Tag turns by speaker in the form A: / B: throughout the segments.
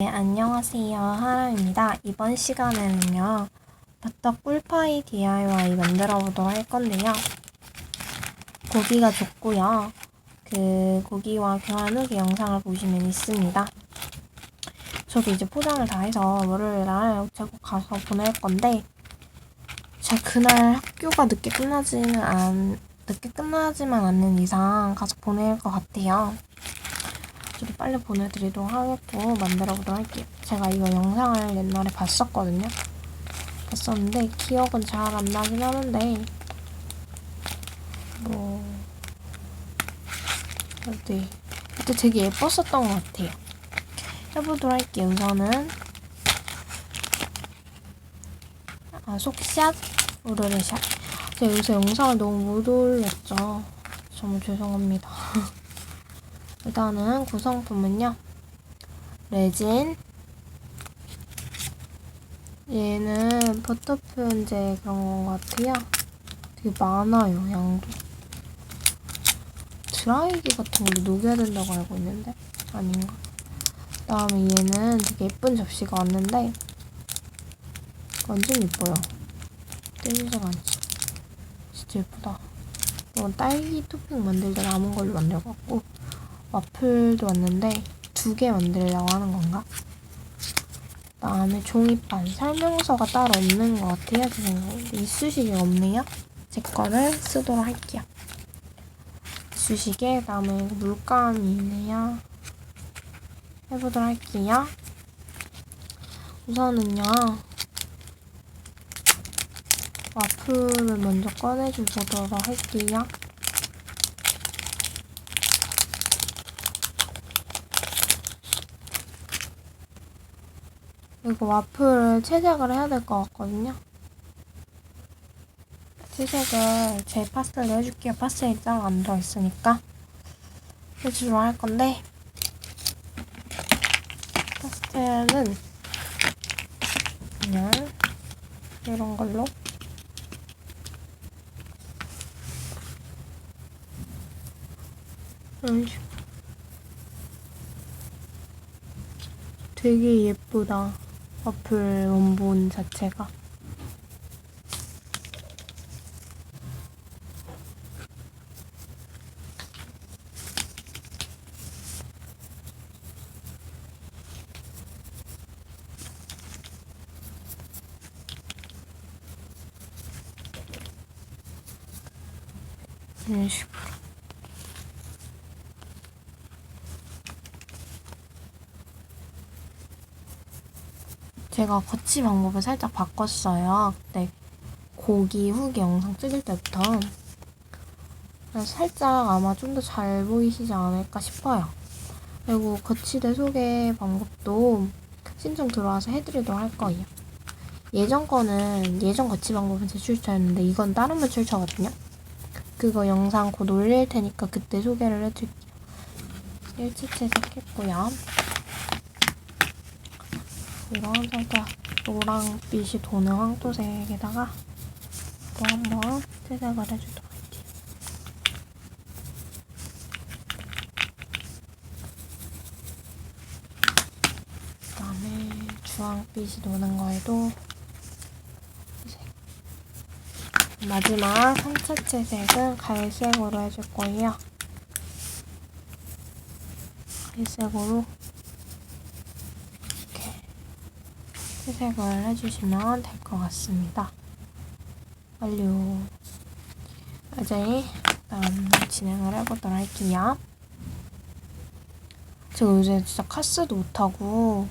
A: 네, 안녕하세요. 하라입니다. 이번 시간에는요, 버터 꿀파이 DIY 만들어 보도록 할 건데요. 고기가 좋고요. 그 고기와 교환 후기 영상을 보시면 있습니다. 저도 이제 포장을 다 해서 월요일 날 우체국 가서 보낼 건데, 제가 그날 학교가 늦게 끝나지는 않, 늦게 끝나지만 않는 이상 가서 보낼 것 같아요. 저도 빨리 보내드리도록 하겠고 만들어 보도록 할게요. 제가 이거 영상을 옛날에 봤었거든요. 봤었는데 기억은 잘 안 나긴 하는데 뭐 그때 그때 되게 예뻤었던 것 같아요. 해보도록 할게요. 우선은 아 속샷 오르르샷. 제가 요새 영상을 너무 못 올렸죠. 정말 죄송합니다. 일단은 구성품은요. 레진 얘는 버터 표현제 그런 것 같아요. 되게 많아요, 양도. 드라이기 같은 걸로 녹여야 된다고 알고 있는데 아닌가? 그다음에 얘는 되게 예쁜 접시가 왔는데 완전 예뻐요. 떼지가 않지. 진짜 예쁘다. 이건 딸기 토핑 만들 때 남은 걸로 만들어갖고 와플도 왔는데 두 개 만들려고 하는 건가? 그다음에 종이판 설명서가 따로 없는 것 같아요 제 생각에 이쑤시개 없네요. 제 거를 쓰도록 할게요. 이쑤시개 그다음에 물감이 있네요. 해보도록 할게요. 우선은요 와플을 먼저 꺼내주도록 할게요 그리고 와플을 채색을 해야 될 것 같거든요. 채색을 제 파스텔로 해줄게요. 파스텔이 따로 안 들어있으니까. 해주도록 할 건데, 파스텔은 그냥 이런 걸로. 되게 예쁘다. 와플 원본 자체가. 이런 식으로. 제가 거치 방법을 살짝 바꿨어요. 그때 고기 후기 영상 찍을 때부터. 살짝 아마 좀 더 잘 보이시지 않을까 싶어요. 그리고 거치대 소개 방법도 신청 들어와서 해드리도록 할 거예요. 예전 거는 예전 거치 방법은 제 출처였는데 이건 다른 분 출처거든요. 그거 영상 곧 올릴 테니까 그때 소개를 해드릴게요. 일치 채색했고요. 이런 살짝 노랑 빛이 도는 황토색에다가 또 한번 채색을 해주도록 할게요. 그 다음에 주황빛이 도는 거에도 색. 마지막 3차 채색은 갈색으로 해줄 거예요. 갈색으로 채색을 해주시면 될 것 같습니다. 완료. 이제 다음 진행을 해보도록 할게요. 제가 요새 진짜 카스도 못하고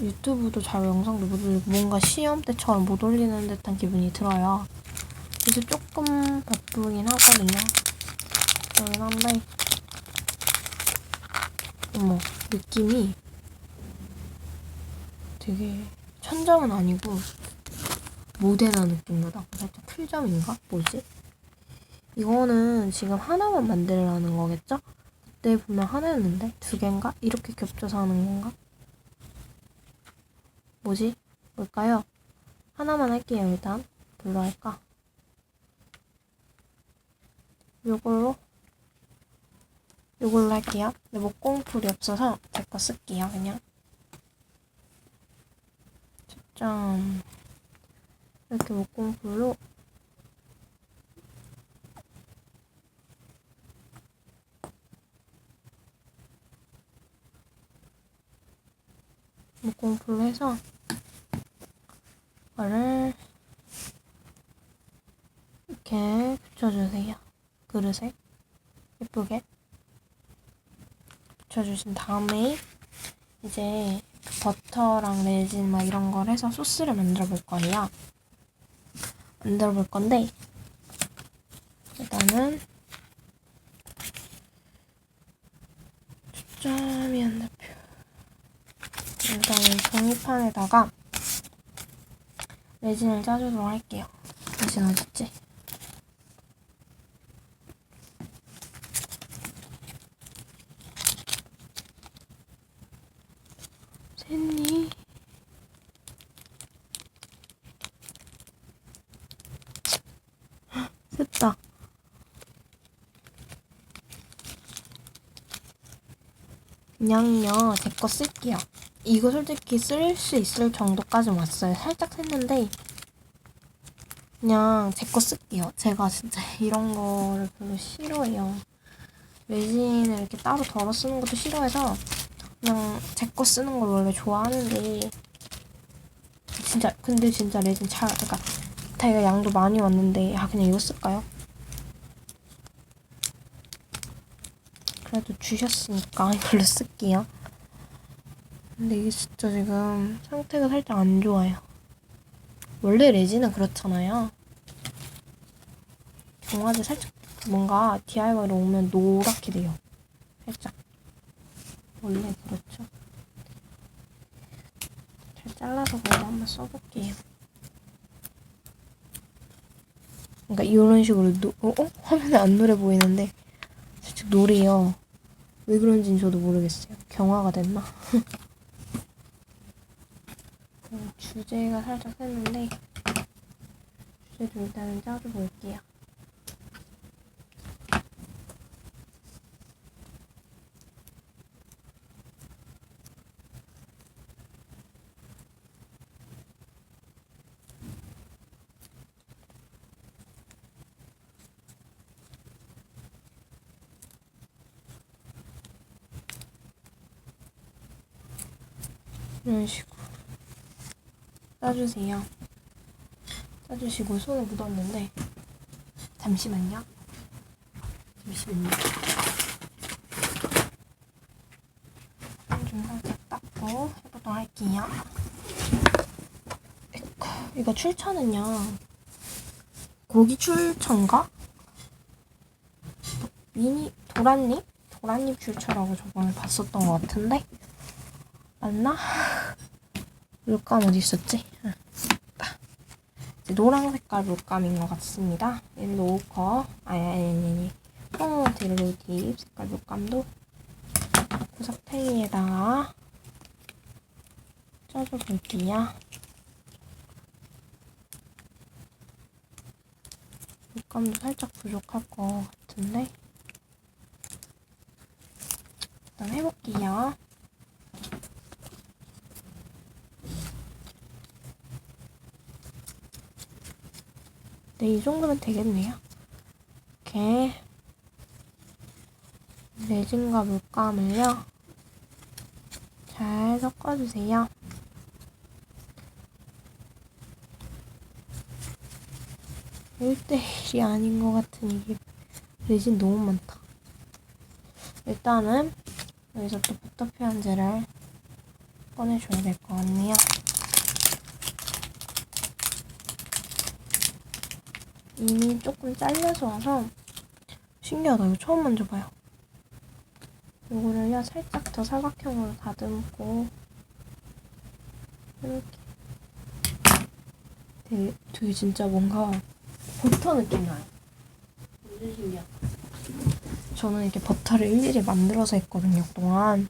A: 유튜브도 잘 영상도 못 올리고 뭔가 시험 때처럼 못 올리는 듯한 기분이 들어요. 그래서 조금 바쁘긴 하거든요. 그러긴 한데 어머 느낌이 되게 천점은 아니고 모델한 느낌 나다. 살짝 풀점인가? 뭐지? 이거는 지금 하나만 만들라는 거겠죠? 그때 보면 하나였는데 두 개인가? 이렇게 겹쳐서 하는 건가? 뭐지? 뭘까요? 하나만 할게요 일단. 뭘로 할까? 요걸로 요걸로 할게요. 근데 목공풀이 없어서 제 거 쓸게요 그냥. 짠. 이렇게 목공풀로 목공풀로 해서 이거를 이렇게 붙여주세요. 그릇에 예쁘게 붙여주신 다음에 이제 그 버터랑 레진 막 이런 걸 해서 소스를 만들어 볼 거예요. 만들어 볼 건데 일단은 초점이 안 잡혀. 일단은 종이판에다가 레진을 짜주도록 할게요. 레진 어딨지? 샜니? 샜다. 그냥요, 제 거 쓸게요. 이거 솔직히 쓸 수 있을 정도까지 왔어요. 살짝 샜는데, 그냥 제 거 쓸게요. 제가 진짜 이런 거를 별로 싫어해요. 레진을 이렇게 따로 덜어 쓰는 것도 싫어해서, 그냥 제 거 쓰는 걸 원래 좋아하는데, 진짜, 근데 진짜 레진 잘, 그러니까, 다이가 양도 많이 왔는데, 아, 그냥 이거 쓸까요? 그래도 주셨으니까 이걸로 쓸게요. 근데 이게 진짜 지금 상태가 살짝 안 좋아요. 원래 레진은 그렇잖아요. 경화제 살짝 뭔가 DIY로 오면 노랗게 돼요. 살짝. 원래 그렇죠. 잘 잘라서 그래도 한번 써볼게요. 그러니까 이런 식으로 노, 어? 어? 화면에 안 노래 보이는데 노래요. 왜 그런지는 저도 모르겠어요. 경화가 됐나? 음, 주제가 살짝 셌는데 주제도 일단은 짜줘 볼게요. 이런 식으로 짜주세요. 짜주시고 손에 묻었는데 잠시만요. 잠시만요. 손좀 살짝 닦고 해보도록 할게요. 이거 출처는요. 고기 출처인가? 미니 도란잎? 도란잎 출처라고 저번에 봤었던 것 같은데 맞나? 물감 어디 있었지? 응. 있다. 이제 노랑 색깔 물감인 것 같습니다. 옐로우 아니 아니 아니 아니 어 데르로 딥 색깔 물감도 구석탱이에다가 짜줘 볼게요. 물감도 살짝 부족할 것 같은데 일단 해볼게요. 네, 이 정도면 되겠네요. 이렇게 레진과 물감을요. 잘 섞어주세요. 일대일이 아닌 것 같은 이게 레진 너무 많다. 일단은 여기서 또 버터 표현제를 꺼내줘야 될 것 같네요. 이미 조금 잘려서 와서 신기하다. 이거 처음 만져봐요. 이거를요 살짝 더 사각형으로 다듬고 이렇게 되게, 되게 진짜 뭔가 버터 느낌 나요. 완전 신기하다. 저는 이렇게 버터를 일일이 만들어서 했거든요, 그동안.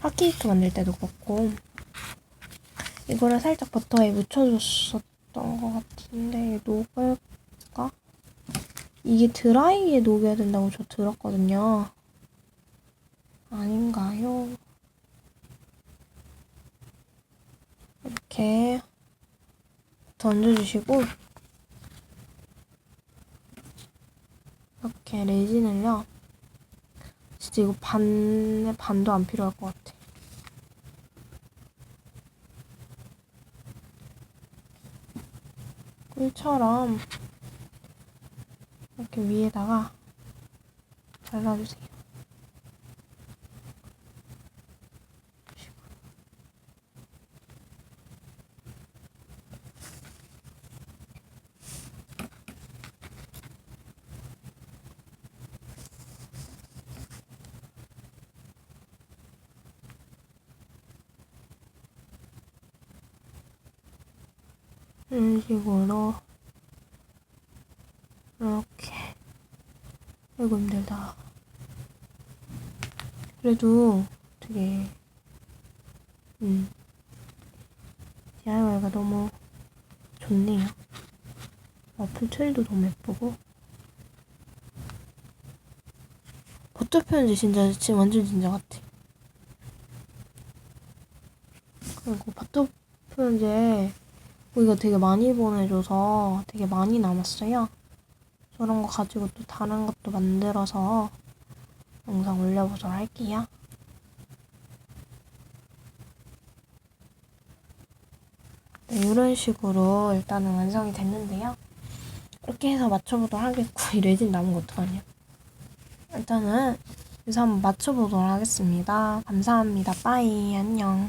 A: 핫케이크 만들 때도 그렇고. 이거를 살짝 버터에 묻혀줬었던 것 같은데, 녹을 까? 이게 드라이에 녹여야 된다고 저 들었거든요. 아닌가요? 이렇게 얹어주시고 이렇게 레진을요. 진짜 이거 반의 반도 안 필요할 것 같아. 꿀처럼 이렇게 위에다가 발라주세요. 이런 식으로 이렇게 아이고 힘들다. 그래도 되게 음 DIY가 너무 좋네요. 어플 트리도 너무 예쁘고. 버터 표현지 진짜 지금 완전 진짜 같아. 그리고 버터 표현제 우리가 되게 많이 보내줘서 되게 많이 남았어요. 저런 거 가지고 또 다른 것도 만들어서 영상 올려보도록 할게요. 네, 이런 식으로 일단은 완성이 됐는데요. 이렇게 해서 맞춰보도록 하겠고, 이 레진 남은 거 어떡하냐. 일단은 여기서 한번 맞춰보도록 하겠습니다. 감사합니다. 빠이. 안녕.